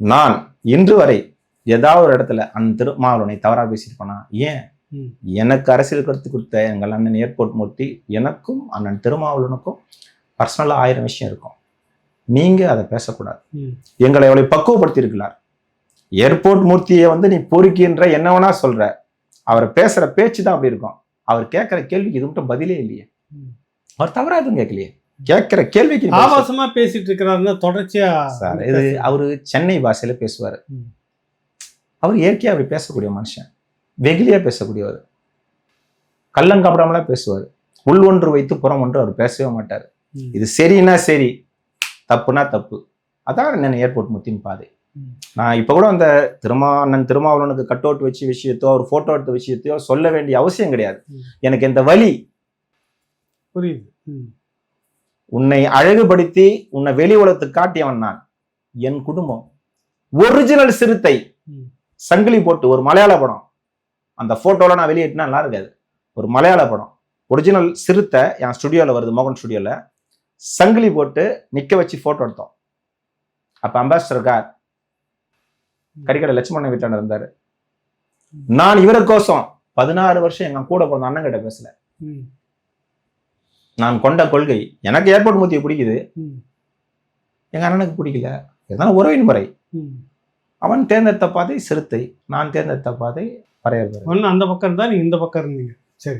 நான் இன்று வரை ஏதாவது ஒரு இடத்துல அந்த திருமாவளவனை தவறா பேசியிருப்பேனா? ஏன். எனக்கு அரசியல் கருத்து கொடுத்த எங்கள் அண்ணன் ஏர்போர்ட் மூர்த்தி எனக்கும் அண்ணன் திருமாவளவனுக்கும் பர்சனலாக ஆயிரம் விஷயம் இருக்கும். நீங்க அதை பேசக்கூடாது. எங்களை எவ்வளவு பக்குவப்படுத்தி இருக்கிறார் ஏர்போர்ட் மூர்த்தியை வந்து நீ பொறுக்கின்ற என்ன வேணா சொல்ற. அவர் பேசுற பேச்சு தான் அப்படி இருக்கும். அவர் கேட்கிற கேள்விக்கு இது மட்டும் பதிலே இல்லையே. அவர் தவறா எதுவும் கேட்கலையே. கேட்கிற கேள்விக்கு. ஆபாசமா பேசிட்டு இருக்கிறாருன்னா தொடர்ச்சியா சார் இது அவரு சென்னை பாஷையில பேசுவார். அவர் இயற்கையா அப்படி பேசக்கூடிய மனுஷன் வெகுளியா பேசக்கூடியவர் கள்ளங்கபடமெல்லாம் பேசுவார் உள் ஒன்று வைத்து புறம் ஒன்று அவர் பேசவே மாட்டார். இது சரின்னா சரி தப்புனா தப்பு அதான் நான் ஏர்போர்ட் முத்தின் பாதை. நான் இப்போ கூட அந்த திருமா அண்ணன் திருமாவளவனுக்கு கட் அவுட் வச்ச விஷயத்தோ ஒரு போட்டோ எடுத்த விஷயத்தையோ சொல்ல வேண்டிய அவசியம் கிடையாது. எனக்கு இந்த வழி புரியுது. உன்னை அழகுபடுத்தி உன்னை வெளி உலகத்துக்கு காட்டியவன் நான். என் குடும்பம். ஒரிஜினல் சிறுத்தை. சங்கிலி போட்டு ஒரு மலையாள படம். அந்த போட்டோல நான் வெளியிட்டினா நல்லா இருக்காது. ஒரு மலையாள படம். ஒரிஜினல் சிறுத்தை என் ஸ்டுடியோல வருது மோகன் ஸ்டுடியோல சங்கிலி போட்டு நிக்க வச்சு போட்டோ எடுத்தோம். அப்ப அம்பாசிடர் கார் கறிக்கடை லட்சுமணன் வீட்டாண்ட இருந்தாரு. நான் இவருக்கோசம் பதினாறு வருஷம் எங்க கூட பிறந்த அண்ணன் கிட்ட பேசல. நான் கொண்ட கொள்கை. எனக்கு ஏர்போர்ட் மூத்தியை பிடிக்குது. ம். எங்க அண்ணனுக்கு பிடிக்கல. இதுதான் உறவின் முறை. அவன் தேர்ந்தெடுத்த பாதை சிறுத்தை நான் தேர்ந்தெடுத்த பாதை பறையர் ஒண்ணு அந்த பக்கம் இருந்தா நீங்க இந்த பக்கம் இருந்தீங்க. சரி.